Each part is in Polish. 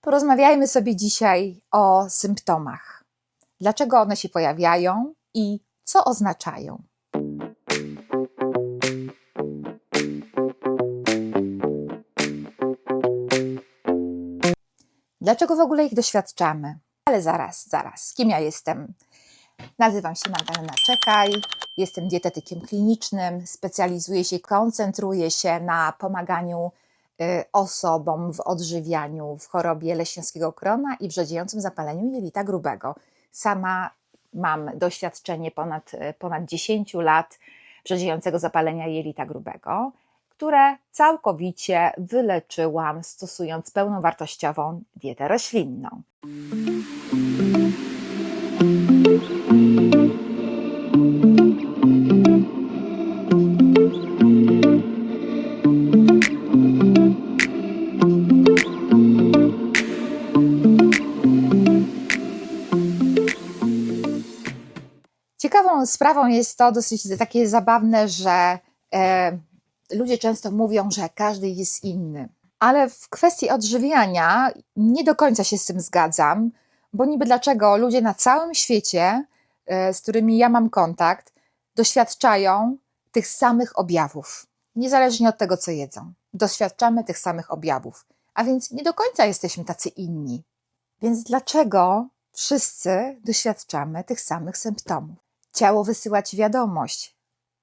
Porozmawiajmy sobie dzisiaj o symptomach. Dlaczego one się pojawiają i co oznaczają? Dlaczego w ogóle ich doświadczamy? Ale zaraz, zaraz. Kim ja jestem? Nazywam się Magdalena Czekaj, jestem dietetykiem klinicznym, specjalizuję się, koncentruję się na pomaganiu osobom w odżywianiu w chorobie leśniowskiego krona i wrzodziejącym zapaleniu jelita grubego. Sama mam doświadczenie ponad, ponad 10 lat wrzodziejącego zapalenia jelita grubego, które całkowicie wyleczyłam stosując pełnowartościową dietę roślinną. Sprawą jest to dosyć takie zabawne, że e, ludzie często mówią, że każdy jest inny. Ale w kwestii odżywiania nie do końca się z tym zgadzam, bo niby dlaczego ludzie na całym świecie, e, z którymi ja mam kontakt, doświadczają tych samych objawów, niezależnie od tego, co jedzą. Doświadczamy tych samych objawów, a więc nie do końca jesteśmy tacy inni. Więc dlaczego wszyscy doświadczamy tych samych symptomów? Ciało wysyła ci wiadomość.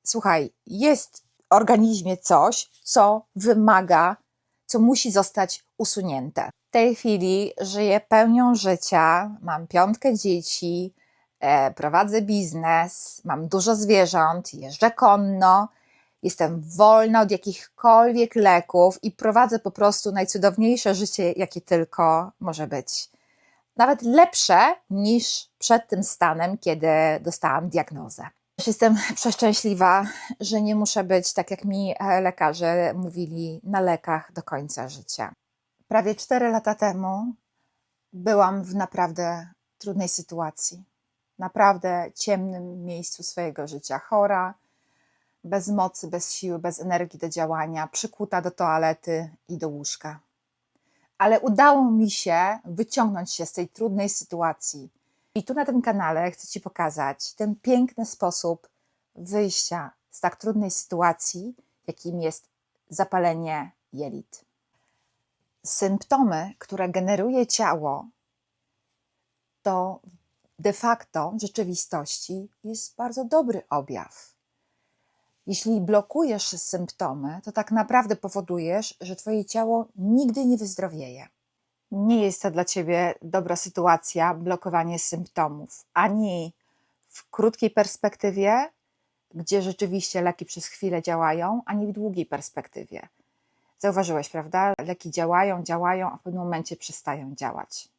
Słuchaj, jest w organizmie coś, co wymaga, co musi zostać usunięte. W tej chwili żyję pełnią życia, mam piątkę dzieci, e, prowadzę biznes, mam dużo zwierząt, jeżdżę konno, jestem wolna od jakichkolwiek leków i prowadzę po prostu najcudowniejsze życie, jakie tylko może być. Nawet lepsze niż przed tym stanem, kiedy dostałam diagnozę. Jestem przeszczęśliwa, że nie muszę być, tak jak mi e, lekarze mówili, na lekach do końca życia. Prawie 4 lata temu byłam w naprawdę trudnej sytuacji, naprawdę ciemnym miejscu swojego życia, chora, bez mocy, bez siły, bez energii do działania, przykuta do toalety i do łóżka. Ale udało mi się wyciągnąć się z tej trudnej sytuacji. I tu na tym kanale chcę Ci pokazać ten piękny sposób wyjścia z tak trudnej sytuacji, jakim jest zapalenie jelit. Symptomy, które generuje ciało, to de facto w rzeczywistości jest bardzo dobry objaw. Jeśli blokujesz symptomy, to tak naprawdę powodujesz, że Twoje ciało nigdy nie wyzdrowieje. Nie jest to dla Ciebie dobra sytuacja, blokowanie symptomów, ani w krótkiej perspektywie, gdzie rzeczywiście leki przez chwilę działają, ani w długiej perspektywie. Zauważyłeś, prawda? Leki działają, działają, a w pewnym momencie przestają działać.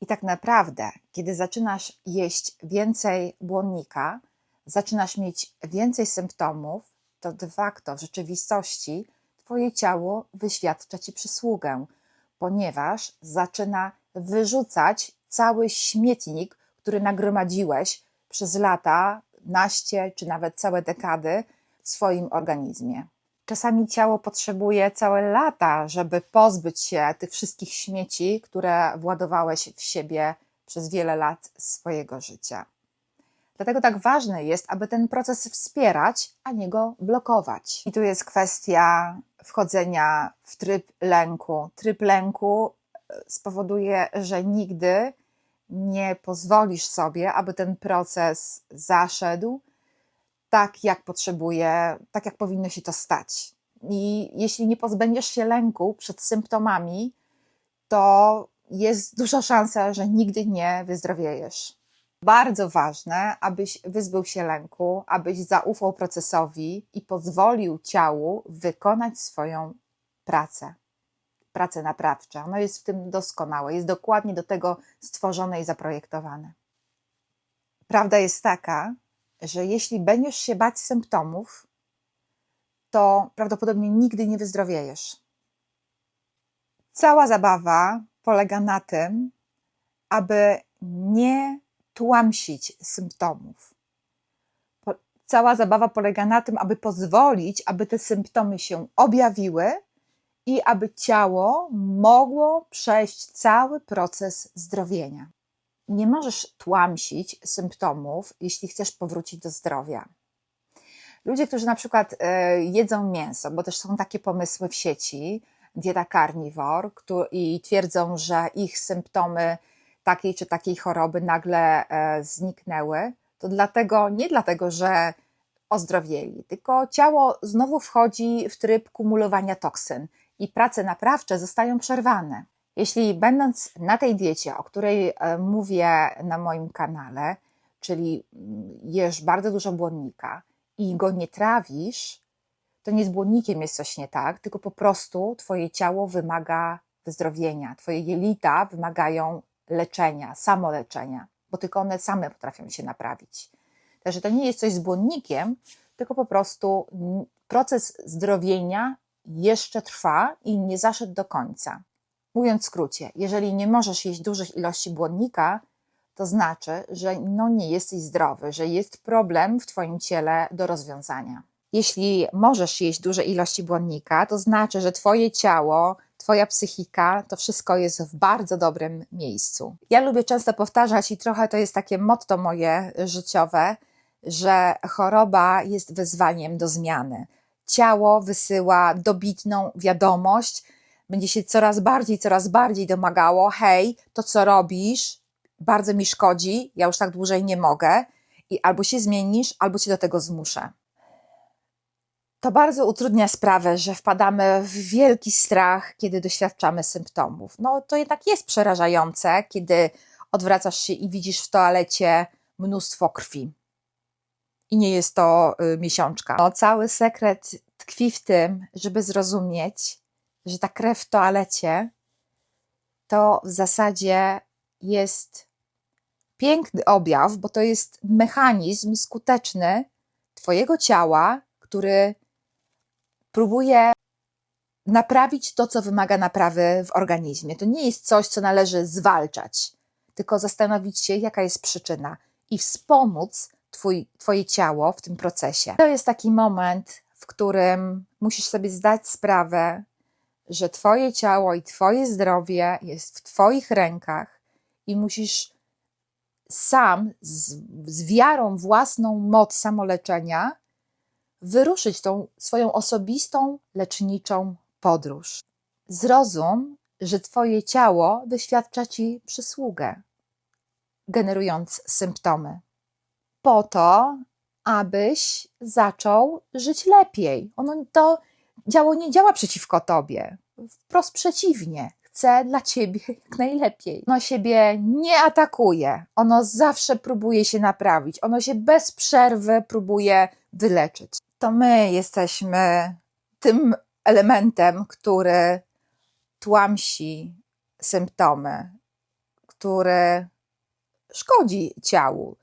I tak naprawdę, kiedy zaczynasz jeść więcej błonnika, zaczynasz mieć więcej symptomów, to de facto w rzeczywistości Twoje ciało wyświadcza Ci przysługę, ponieważ zaczyna wyrzucać cały śmietnik, który nagromadziłeś przez lata, naście czy nawet całe dekady w swoim organizmie. Czasami ciało potrzebuje całe lata, żeby pozbyć się tych wszystkich śmieci, które władowałeś w siebie przez wiele lat swojego życia. Dlatego tak ważne jest, aby ten proces wspierać, a nie go blokować. I tu jest kwestia wchodzenia w tryb lęku. Tryb lęku e, spowoduje, że nigdy nie pozwolisz sobie, aby ten proces zaszedł tak, jak potrzebuje, tak, jak powinno się to stać. I jeśli nie pozbędziesz się lęku przed symptomami, to jest duża szansa, że nigdy nie wyzdrowiejesz bardzo ważne, abyś wyzbył się lęku, abyś zaufał procesowi i pozwolił ciału wykonać swoją pracę. Pracę naprawczą. Ono jest w tym doskonałe, jest dokładnie do tego stworzone i zaprojektowane. Prawda jest taka, że jeśli będziesz się bać symptomów, to prawdopodobnie nigdy nie wyzdrowiejesz. Cała zabawa polega na tym, aby nie tłamsić symptomów. Cała zabawa polega na tym, aby pozwolić, aby te symptomy się objawiły i aby ciało mogło przejść cały proces zdrowienia. Nie możesz tłamsić symptomów, jeśli chcesz powrócić do zdrowia. Ludzie, którzy na przykład e, jedzą mięso, bo też są takie pomysły w sieci, dieta carnivore, i twierdzą, że ich symptomy takiej czy takiej choroby nagle e, zniknęły, to dlatego, nie dlatego, że ozdrowieli, tylko ciało znowu wchodzi w tryb kumulowania toksyn i prace naprawcze zostają przerwane. Jeśli będąc na tej diecie, o której e, mówię na moim kanale, czyli mm, jesz bardzo dużo błonnika i go nie trawisz, to nie z błonnikiem jest coś nie tak, tylko po prostu Twoje ciało wymaga wyzdrowienia, Twoje jelita wymagają leczenia, samoleczenia, bo tylko one same potrafią się naprawić. Także to nie jest coś z błonnikiem, tylko po prostu proces zdrowienia jeszcze trwa i nie zaszedł do końca. Mówiąc w skrócie, jeżeli nie możesz jeść dużych ilości błonnika, to znaczy, że no nie jesteś zdrowy, że jest problem w Twoim ciele do rozwiązania. Jeśli możesz jeść duże ilości błonnika, to znaczy, że Twoje ciało, Twoja psychika, to wszystko jest w bardzo dobrym miejscu. Ja lubię często powtarzać, i trochę to jest takie motto moje życiowe, że choroba jest wezwaniem do zmiany. Ciało wysyła dobitną wiadomość, będzie się coraz bardziej, coraz bardziej domagało: hej, to co robisz, bardzo mi szkodzi, ja już tak dłużej nie mogę, i albo się zmienisz, albo cię do tego zmuszę. To bardzo utrudnia sprawę, że wpadamy w wielki strach, kiedy doświadczamy symptomów. No to jednak jest przerażające, kiedy odwracasz się i widzisz w toalecie mnóstwo krwi. I nie jest to y, miesiączka. No, cały sekret tkwi w tym, żeby zrozumieć, że ta krew w toalecie to w zasadzie jest piękny objaw, bo to jest mechanizm skuteczny Twojego ciała, który próbuje naprawić to, co wymaga naprawy w organizmie. To nie jest coś, co należy zwalczać, tylko zastanowić się, jaka jest przyczyna i wspomóc twój, Twoje ciało w tym procesie. To jest taki moment, w którym musisz sobie zdać sprawę, że Twoje ciało i Twoje zdrowie jest w Twoich rękach i musisz sam z, z wiarą własną moc samoleczenia wyruszyć tą swoją osobistą, leczniczą podróż. Zrozum, że Twoje ciało wyświadcza Ci przysługę, generując symptomy, po to, abyś zaczął żyć lepiej. Ono to działo nie działa przeciwko Tobie, wprost przeciwnie. Chce dla ciebie jak najlepiej. Ono siebie nie atakuje, ono zawsze próbuje się naprawić, ono się bez przerwy próbuje wyleczyć to my jesteśmy tym elementem, który tłamsi symptomy, który szkodzi ciału.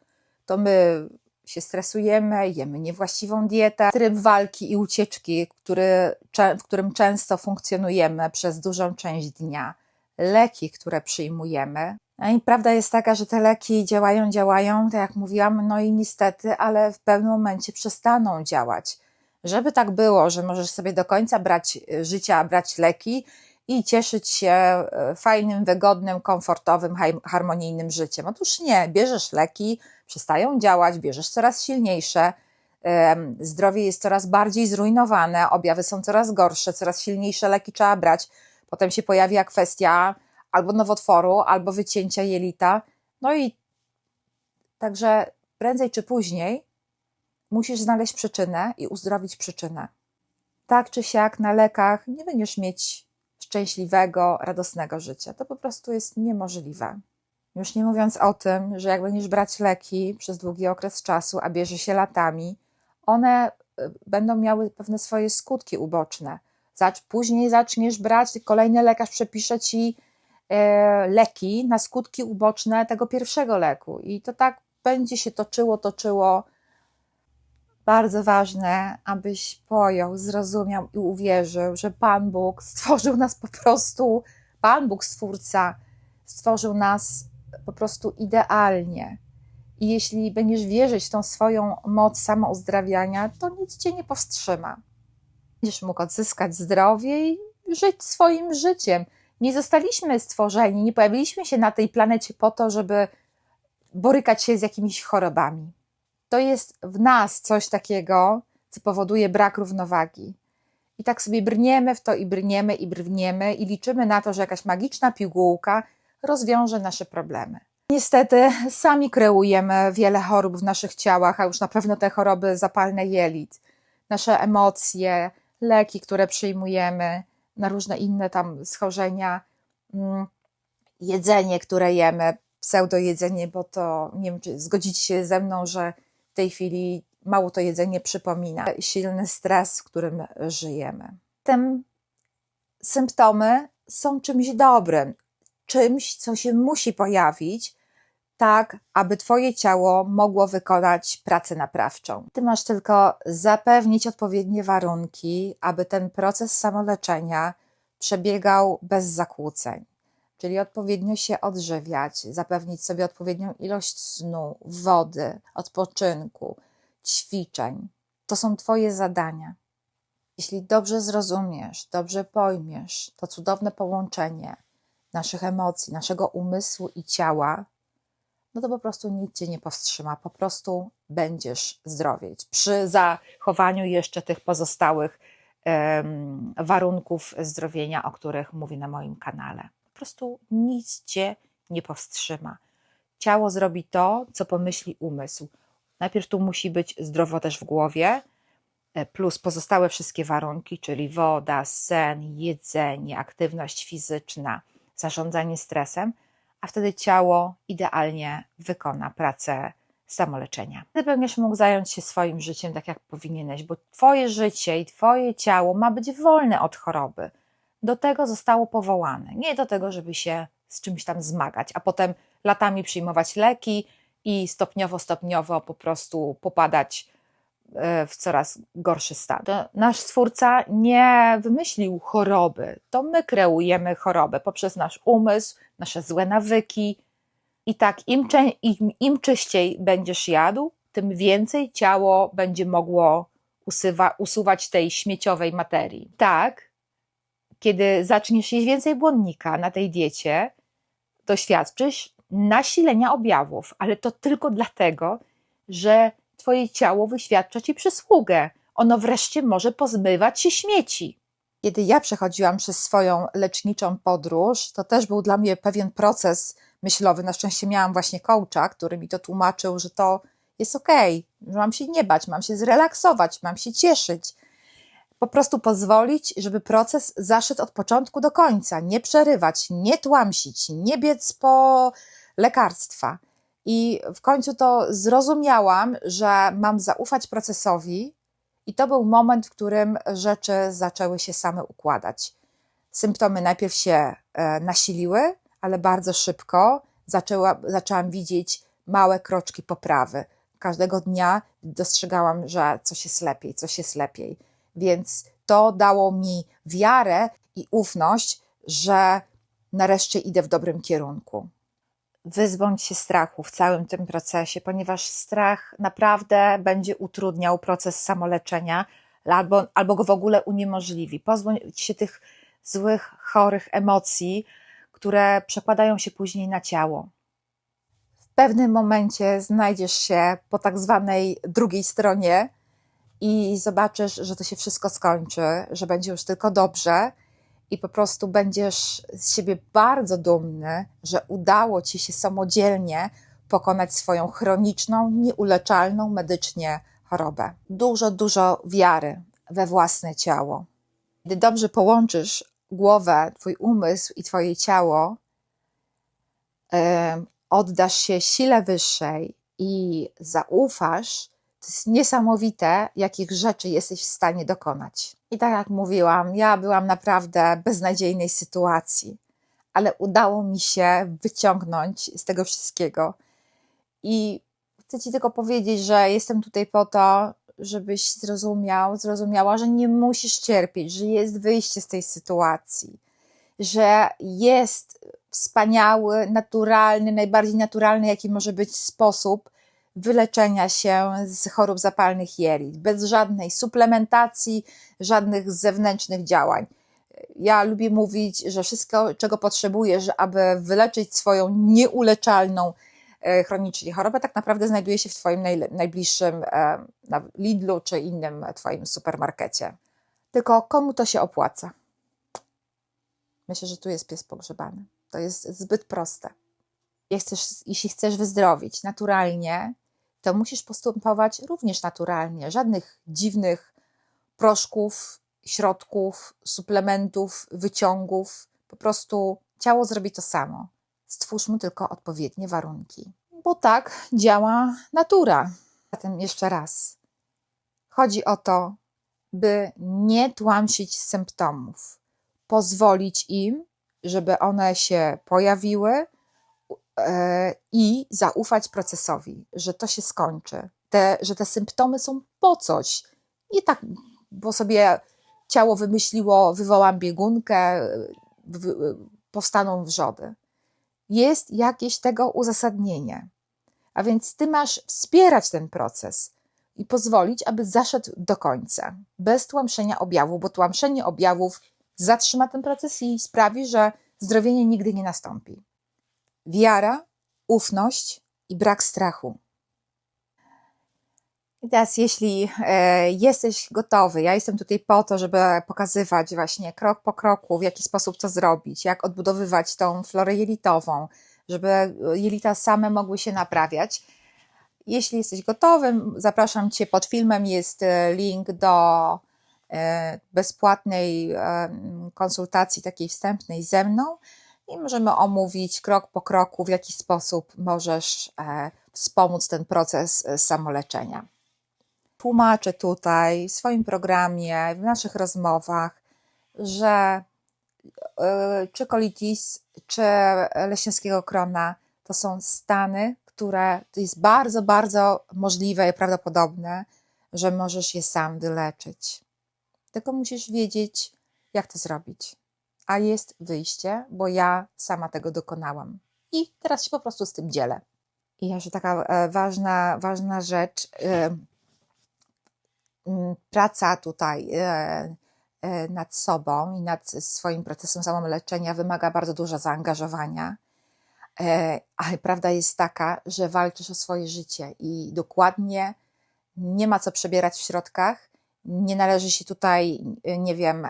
To my się stresujemy, jemy niewłaściwą dietę, tryb walki i ucieczki, który, w którym często funkcjonujemy przez dużą część dnia, leki, które przyjmujemy. No I prawda jest taka, że te leki działają, działają, tak jak mówiłam, no i niestety, ale w pewnym momencie przestaną działać. Żeby tak było, że możesz sobie do końca brać y, życia, brać leki i cieszyć się y, fajnym, wygodnym, komfortowym, harmonijnym życiem. Otóż nie, bierzesz leki, przestają działać, bierzesz coraz silniejsze, zdrowie jest coraz bardziej zrujnowane, objawy są coraz gorsze, coraz silniejsze leki trzeba brać. Potem się pojawia kwestia albo nowotworu, albo wycięcia jelita. No i także prędzej czy później musisz znaleźć przyczynę i uzdrowić przyczynę. Tak czy siak na lekach nie będziesz mieć szczęśliwego, radosnego życia. To po prostu jest niemożliwe. Już nie mówiąc o tym, że jak będziesz brać leki przez długi okres czasu, a bierze się latami, one y, będą miały pewne swoje skutki uboczne. Później zaczniesz brać, kolejny lekarz przepisze ci E, leki na skutki uboczne tego pierwszego leku. I to tak będzie się toczyło, toczyło. Bardzo ważne, abyś pojął, zrozumiał i uwierzył, że Pan Bóg stworzył nas po prostu, Pan Bóg, Stwórca, stworzył nas po prostu idealnie. I jeśli będziesz wierzyć w tą swoją moc samouzdrawiania, to nic cię nie powstrzyma. Będziesz mógł odzyskać zdrowie i żyć swoim życiem. Nie zostaliśmy stworzeni, nie pojawiliśmy się na tej planecie po to, żeby borykać się z jakimiś chorobami. To jest w nas coś takiego, co powoduje brak równowagi. I tak sobie brniemy w to i brniemy i brniemy i liczymy na to, że jakaś magiczna pigułka rozwiąże nasze problemy. Niestety sami kreujemy wiele chorób w naszych ciałach, a już na pewno te choroby zapalne jelit, nasze emocje, leki, które przyjmujemy na różne inne tam schorzenia, mm, jedzenie, które jemy, pseudojedzenie, bo to nie wiem, czy zgodzicie się ze mną, że w tej chwili mało to jedzenie przypomina silny stres, w którym żyjemy. Tym symptomy są czymś dobrym, czymś, co się musi pojawić, tak aby Twoje ciało mogło wykonać pracę naprawczą. Ty masz tylko zapewnić odpowiednie warunki, aby ten proces samoleczenia przebiegał bez zakłóceń. Czyli odpowiednio się odżywiać, zapewnić sobie odpowiednią ilość snu, wody, odpoczynku, ćwiczeń. To są Twoje zadania. Jeśli dobrze zrozumiesz, dobrze pojmiesz to cudowne połączenie naszych emocji, naszego umysłu i ciała, no to po prostu nic cię nie powstrzyma, po prostu będziesz zdrowieć. Przy zachowaniu jeszcze tych pozostałych um, warunków zdrowienia, o których mówię na moim kanale. Po prostu nic cię nie powstrzyma. Ciało zrobi to, co pomyśli umysł. Najpierw tu musi być zdrowo też w głowie, e, plus pozostałe wszystkie warunki, czyli woda, sen, jedzenie, aktywność fizyczna, zarządzanie stresem, wtedy ciało idealnie wykona pracę samoleczenia. Wtedy będziesz mógł zająć się swoim życiem tak, jak powinieneś, bo Twoje życie i Twoje ciało ma być wolne od choroby. Do tego zostało powołane. Nie do tego, żeby się z czymś tam zmagać, a potem latami przyjmować leki i stopniowo, stopniowo po prostu popadać w coraz gorszy stan. To nasz stwórca nie wymyślił choroby, to my kreujemy chorobę poprzez nasz umysł, nasze złe nawyki. I tak, im, im, im czyściej będziesz jadł, tym więcej ciało będzie mogło usuwa, usuwać tej śmieciowej materii. Tak, kiedy zaczniesz jeść więcej błonnika na tej diecie, doświadczysz nasilenia objawów, ale to tylko dlatego, że Twoje ciało wyświadcza Ci przysługę. Ono wreszcie może pozbywać się śmieci. Kiedy ja przechodziłam przez swoją leczniczą podróż, to też był dla mnie pewien proces myślowy. Na szczęście miałam właśnie coacha, który mi to tłumaczył, że to jest okej, okay, że mam się nie bać, mam się zrelaksować, mam się cieszyć. Po prostu pozwolić, żeby proces zaszedł od początku do końca, nie przerywać, nie tłamsić, nie biec po lekarstwa. I w końcu to zrozumiałam, że mam zaufać procesowi, i to był moment, w którym rzeczy zaczęły się same układać. Symptomy najpierw się e, nasiliły, ale bardzo szybko zaczęła, zaczęłam widzieć małe kroczki poprawy. Każdego dnia dostrzegałam, że coś jest lepiej, coś jest lepiej. Więc to dało mi wiarę i ufność, że nareszcie idę w dobrym kierunku wyzbądź się strachu w całym tym procesie, ponieważ strach naprawdę będzie utrudniał proces samoleczenia albo, albo go w ogóle uniemożliwi. Pozbądź się tych złych, chorych emocji, które przekładają się później na ciało. W pewnym momencie znajdziesz się po tak zwanej drugiej stronie i zobaczysz, że to się wszystko skończy, że będzie już tylko dobrze i po prostu będziesz z siebie bardzo dumny, że udało ci się samodzielnie pokonać swoją chroniczną, nieuleczalną medycznie chorobę. Dużo, dużo wiary we własne ciało. Gdy dobrze połączysz głowę, twój umysł i twoje ciało, oddasz się sile wyższej i zaufasz, to jest niesamowite, jakich rzeczy jesteś w stanie dokonać. I tak jak mówiłam, ja byłam naprawdę beznadziejnej sytuacji, ale udało mi się wyciągnąć z tego wszystkiego. I chcę Ci tylko powiedzieć, że jestem tutaj po to, żebyś zrozumiał, zrozumiała, że nie musisz cierpieć, że jest wyjście z tej sytuacji, że jest wspaniały, naturalny, najbardziej naturalny, jaki może być sposób wyleczenia się z chorób zapalnych jelit, bez żadnej suplementacji, żadnych zewnętrznych działań. ja lubię mówić, że wszystko, czego potrzebujesz, aby wyleczyć swoją nieuleczalną e, chronicznie chorobę, tak naprawdę znajduje się w Twoim najbliższym e, Lidlu czy innym Twoim supermarkecie. Tylko komu to się opłaca? Myślę, że tu jest pies pogrzebany. To jest zbyt proste. Jak chcesz, jeśli chcesz wyzdrowić naturalnie, to musisz postępować również naturalnie. Żadnych dziwnych proszków, środków, suplementów, wyciągów. Po prostu ciało zrobi to samo. Stwórzmy tylko odpowiednie warunki. Bo tak działa natura. Zatem jeszcze raz. Chodzi o to, by nie tłamsić symptomów, pozwolić im, żeby one się pojawiły i zaufać procesowi, że to się skończy, te, że te symptomy są po coś. Nie tak, bo sobie ciało wymyśliło, wywołam biegunkę, powstaną wrzody. Jest jakieś tego uzasadnienie. A więc ty masz wspierać ten proces i pozwolić, aby zaszedł do końca, bez tłamszenia objawów, bo tłamszenie objawów zatrzyma ten proces i sprawi, że zdrowienie nigdy nie nastąpi. Wiara, ufność i brak strachu. I teraz, jeśli e, jesteś gotowy, ja jestem tutaj po to, żeby pokazywać właśnie krok po kroku, w jaki sposób to zrobić, jak odbudowywać tą florę jelitową, żeby jelita same mogły się naprawiać. Jeśli jesteś gotowy, zapraszam Cię pod filmem, jest e, link do e, bezpłatnej konsultacji takiej wstępnej ze mną i możemy omówić krok po kroku, w jaki sposób możesz e, wspomóc ten proces e, samoleczenia. Tłumaczę tutaj w swoim programie, w naszych rozmowach, że e, czy colitis, czy leśniowskiego krona to są stany, które to jest bardzo, bardzo możliwe i prawdopodobne, że możesz je sam wyleczyć. Tylko musisz wiedzieć, jak to zrobić. A jest wyjście, bo ja sama tego dokonałam. I teraz się po prostu z tym dzielę. I jeszcze taka e, ważna, ważna rzecz. e, Praca tutaj e, nad sobą i nad swoim procesem samoleczenia wymaga bardzo dużo zaangażowania. Ale prawda jest taka, że walczysz o swoje życie i dokładnie nie ma co przebierać w środkach. Nie należy się tutaj, nie wiem,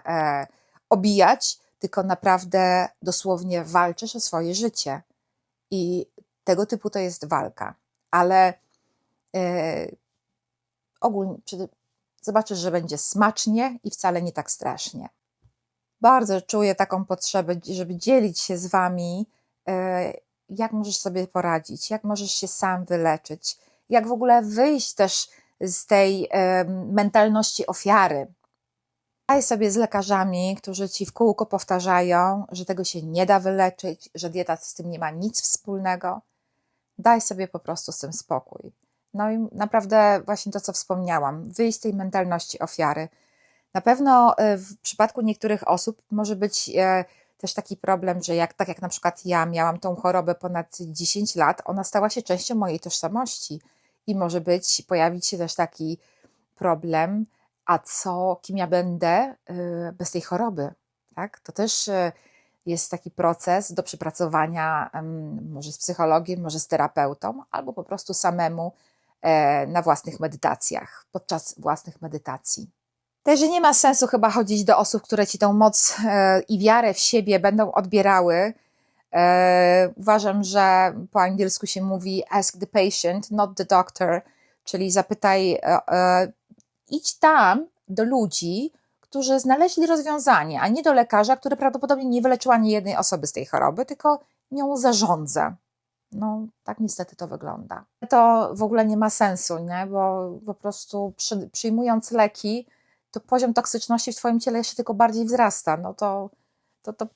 obijać, tylko naprawdę dosłownie walczysz o swoje życie. I tego typu to jest walka. Ale e, ogólnie zobaczysz, że będzie smacznie i wcale nie tak strasznie. Bardzo czuję taką potrzebę, żeby dzielić się z Wami, e, jak możesz sobie poradzić, jak możesz się sam wyleczyć, jak w ogóle wyjść też z tej e, mentalności ofiary. Daj sobie z lekarzami, którzy ci w kółko powtarzają, że tego się nie da wyleczyć, że dieta z tym nie ma nic wspólnego. Daj sobie po prostu z tym spokój. No i naprawdę właśnie to, co wspomniałam, wyjść z tej mentalności ofiary. Na pewno e, w przypadku niektórych osób może być e, też taki problem, że jak, tak jak na przykład ja miałam tą chorobę ponad 10 lat, ona stała się częścią mojej tożsamości i może być, pojawić się też taki problem, a co, kim ja będę y, bez tej choroby, tak? To też y, jest taki proces do przepracowania, może z psychologiem, może z terapeutą, albo po prostu samemu e, na własnych medytacjach, podczas własnych medytacji. Także nie ma sensu chyba chodzić do osób, które ci tą moc e, i wiarę w siebie będą odbierały. E, uważam, że po angielsku się mówi ask the patient, not the doctor, czyli zapytaj, idź tam do ludzi, którzy znaleźli rozwiązanie, a nie do lekarza, który prawdopodobnie nie wyleczył ani jednej osoby z tej choroby, tylko nią zarządza. No, tak niestety to wygląda. To w ogóle nie ma sensu, nie? bo po prostu przy, przyjmując leki, to poziom toksyczności w Twoim ciele jeszcze tylko bardziej wzrasta. No to, to, to,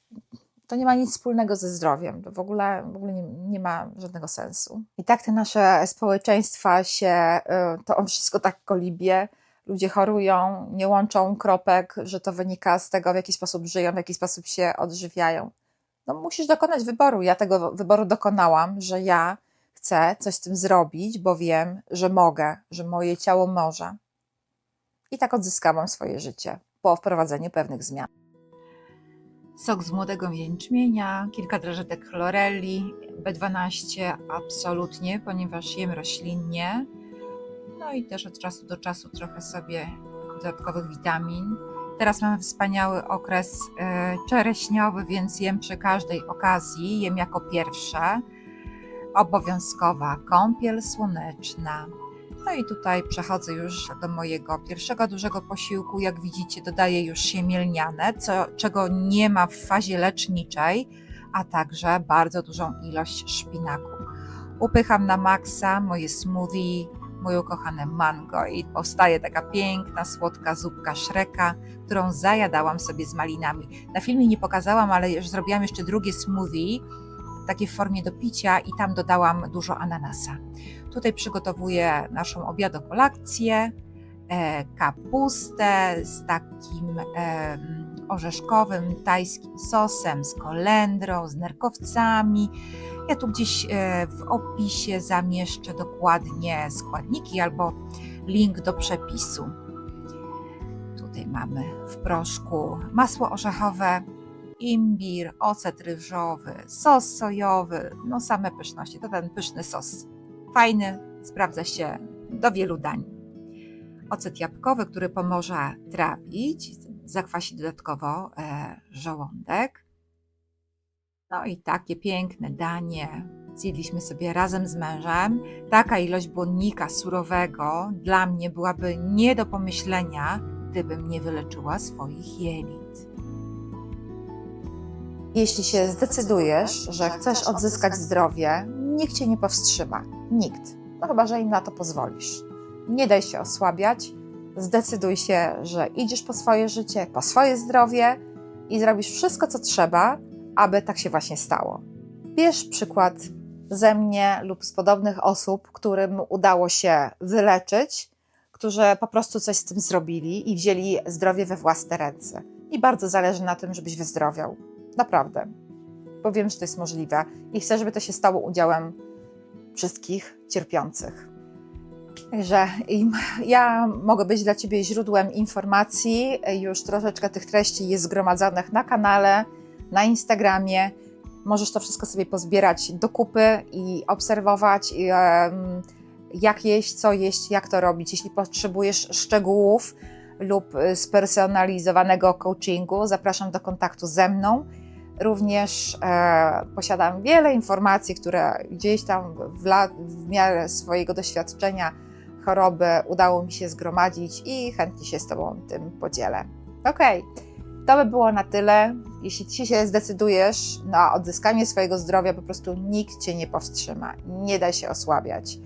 to nie ma nic wspólnego ze zdrowiem. To w ogóle, w ogóle nie, nie ma żadnego sensu. I tak te nasze społeczeństwa się, y, to on wszystko tak kolibie. Ludzie chorują, nie łączą kropek, że to wynika z tego, w jaki sposób żyją, w jaki sposób się odżywiają. No, musisz dokonać wyboru. Ja tego wyboru dokonałam, że ja chcę coś z tym zrobić, bo wiem, że mogę, że moje ciało może. I tak odzyskałam swoje życie po wprowadzeniu pewnych zmian. sok z młodego jęczmienia, kilka drażetek chloreli, B12 absolutnie, ponieważ jem roślinnie. No i też od czasu do czasu trochę sobie dodatkowych witamin. Teraz mamy wspaniały okres e, czereśniowy, więc jem przy każdej okazji, jem jako pierwsze. Obowiązkowa kąpiel słoneczna. No i tutaj przechodzę już do mojego pierwszego dużego posiłku. Jak widzicie, dodaję już siemielniane, co, czego nie ma w fazie leczniczej, a także bardzo dużą ilość szpinaku. Upycham na maksa moje smoothie, moje ukochane mango i powstaje taka piękna, słodka zupka szreka, którą zajadałam sobie z malinami. Na filmie nie pokazałam, ale zrobiłam jeszcze drugie smoothie, takie w formie do picia i tam dodałam dużo ananasa. Tutaj przygotowuję naszą obiadokolakcję, e, kapustę z takim orzeszkowym tajskim sosem, z kolendrą, z nerkowcami. Ja tu gdzieś e, w opisie zamieszczę dokładnie składniki albo link do przepisu. Tutaj mamy w proszku masło orzechowe, imbir, ocet ryżowy, sos sojowy, no same pyszności. To ten pyszny sos. Fajny, sprawdza się do wielu dań. Ocet jabłkowy, który pomoże trawić, zakwasi dodatkowo e, żołądek. No i takie piękne danie zjedliśmy sobie razem z mężem. Taka ilość błonnika surowego dla mnie byłaby nie do pomyślenia, gdybym nie wyleczyła swoich jelit. Jeśli się zdecydujesz, że chcesz odzyskać zdrowie, nikt cię nie powstrzyma. Nikt. No chyba, że im na to pozwolisz. Nie daj się osłabiać. Zdecyduj się, że idziesz po swoje życie, po swoje zdrowie i zrobisz wszystko, co trzeba, aby tak się właśnie stało. Bierz przykład ze mnie lub z podobnych osób, którym udało się wyleczyć, którzy po prostu coś z tym zrobili i wzięli zdrowie we własne ręce. I bardzo zależy na tym, żebyś wyzdrowiał. Naprawdę. Bo wiem, że to jest możliwe i chcę, żeby to się stało udziałem wszystkich cierpiących. Także ja mogę być dla Ciebie źródłem informacji. Już troszeczkę tych treści jest zgromadzonych na kanale, na Instagramie. Możesz to wszystko sobie pozbierać do kupy i obserwować, jak jeść, co jeść, jak to robić. Jeśli potrzebujesz szczegółów lub spersonalizowanego coachingu, zapraszam do kontaktu ze mną. Również e, posiadam wiele informacji, które gdzieś tam w, la, w miarę swojego doświadczenia choroby udało mi się zgromadzić i chętnie się z Tobą tym podzielę. Ok, to by było na tyle. Jeśli Ci się zdecydujesz na odzyskanie swojego zdrowia, po prostu nikt Cię nie powstrzyma. Nie daj się osłabiać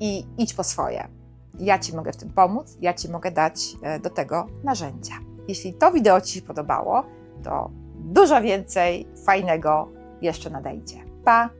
i idź po swoje. Ja Ci mogę w tym pomóc, ja Ci mogę dać e, do tego narzędzia. Jeśli to wideo Ci się podobało, to dużo więcej fajnego jeszcze nadejdzie. Pa!